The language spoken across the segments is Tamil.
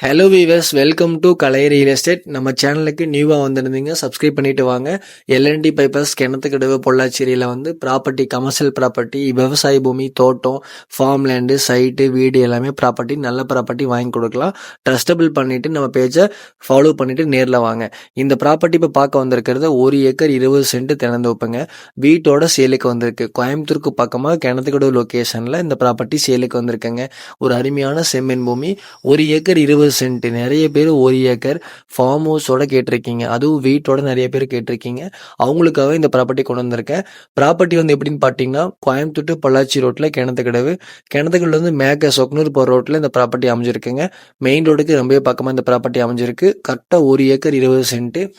Hello viewers welcome to Kalai real estate நம்ம சேனலுக்கு நியூவாக வந்திருந்தீங்க சப்ஸ்கிரைப் பண்ணிட்டு வாங்க. எல்என்டி பைப்பர்ஸ் கிணத்துக்கடவு பொள்ளாச்சேரியில் வந்து ப்ராப்பர்ட்டி கமர்ஷியல் ப்ராப்பர்ட்டி விவசாய பூமி தோட்டம் ஃபார்ம் லேண்டு சைட்டு வீடு எல்லாமே ப்ராப்பர்ட்டி நல்ல ப்ராப்பர்ட்டி வாங்கி கொடுக்கலாம். ட்ரஸ்டபிள் பண்ணிவிட்டு நம்ம பேஜை ஃபாலோ பண்ணிவிட்டு நேரில் வாங்க. இந்த ப்ராப்பர்ட்டி இப்போ பார்க்க வந்திருக்கிறது ஒரு ஏக்கர் இருபது சென்ட் திறந்து வைப்பேங்க. வீட்டோட சேலுக்கு வந்திருக்கு. கோயம்புத்தூருக்கு பக்கமாக கிணத்துக்கடவு லொக்கேஷனில் இந்த ப்ராப்பர்ட்டி சேலுக்கு வந்திருக்குங்க. ஒரு அருமையான செம்மின் பூமி. ஒரு ஏக்கர் இருபது சென்ட். நிறைய பேர் ஒரு ஏக்கர் ஃபார்ம் ஹவுஸோட கேட்டிருக்கீங்க. அதுவும் வீட்டோட நிறைய பேர் கேட்டிருக்கீங்க. அவங்களுக்காக இந்த ப்ராப்பர்ட்டி கொண்டு வந்திருக்கேன். ப்ராப்பர்ட்டி வந்து எப்படின்னு பார்த்தீங்கன்னா கோயம்புத்தூர் பொள்ளாச்சி ரோட்டில் கிணத்துக்கடவு. கிணத்துக்கடவுல வந்து மேக்க சொக்னூர் போகிற ரோட்டில் இந்த ப்ராப்பர்ட்டி அமைஞ்சிருக்குங்க. மெயின் ரோடுக்கு ரொம்பவே பக்கமாக இந்த ப்ராப்பர்ட்டி அமைஞ்சிருக்கு. கரெக்டாக ஒரு ஏக்கர் இருபது சென்ட்டு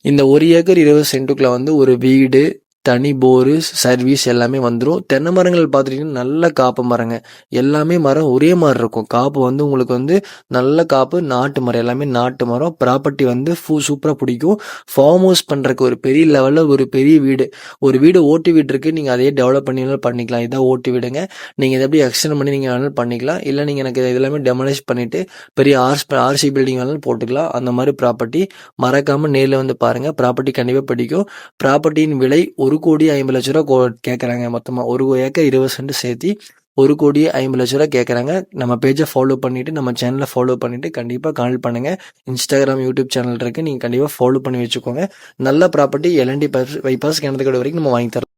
இந்த ஒரு ஏக்கர் இருபது சென்ட்டுக்குள்ள வந்து ஒரு வீடு தனி போரு சர்வீஸ் எல்லாமே வந்துடும் தென்னை மரங்கள் பார்த்துட்டிங்கன்னா நல்ல காப்பு மரங்க. எல்லாமே மரம் ஒரே மாதிரி இருக்கும். காப்பு வந்து உங்களுக்கு வந்து நல்ல காப்பு நாட்டு மரம். எல்லாமே நாட்டு மரம். ப்ராப்பர்ட்டி வந்து ஃபூ சூப்பராக பிடிக்கும். ஃபார்ம் ஹவுஸ் பண்ணுறக்கு ஒரு பெரிய லெவலில் ஒரு பெரிய வீடு. ஒரு வீடு ஓட்டு வீடு இருக்குது நீங்கள் அதையே டெவலப் பண்ணி பண்ணிக்கலாம். இதான் ஓட்டு வீடுங்க. நீங்கள் இதை எப்படி எக்ஸ்டெண்ட் பண்ணி நீங்கள் வேணாலும் பண்ணிக்கலாம். இல்லை நீங்கள் எனக்கு இதெல்லாமே எல்லாமே பண்ணிவிட்டு பெரிய ஆர்ஸ் ஆர்சி பில்டிங் வேணாலும் போட்டுக்கலாம். அந்த மாதிரி ப்ராப்பர்ட்டி மறக்காமல் நேரில் வந்து பாருங்கள் ப்ராப்பர்ட்டி கண்டிப்பாக பிடிக்கும். ப்ராப்பர்ட்டியின் விலை ஒரு ஒரு கோடி ஐம்பது லட்ச ரூபா கோ- கேட்குறாங்க மொத்தமாக ஒரு ஏக்கர் இருபது சென்ட் சேர்த்து ஒரு கோடி ஐம்பது லட்ச ரூபா கேட்குறாங்க நம்ம பேஜை ஃபாலோ பண்ணிவிட்டு நம்ம சேனலை ஃபாலோ பண்ணிவிட்டு கண்டிப்பாக கால் பண்ணுங்கள் இன்ஸ்டாகிராம் யூடியூப் சேனல் இருக்குது நீங்கள் கண்டிப்பாக ஃபாலோ பண்ணி வச்சுக்கோங்க. நல்ல ப்ராப்பர்ட்டி எல்என்டி பைபாஸ் கிணத்துக்கடை வரைக்கும் நம்ம வாங்கி தரோம்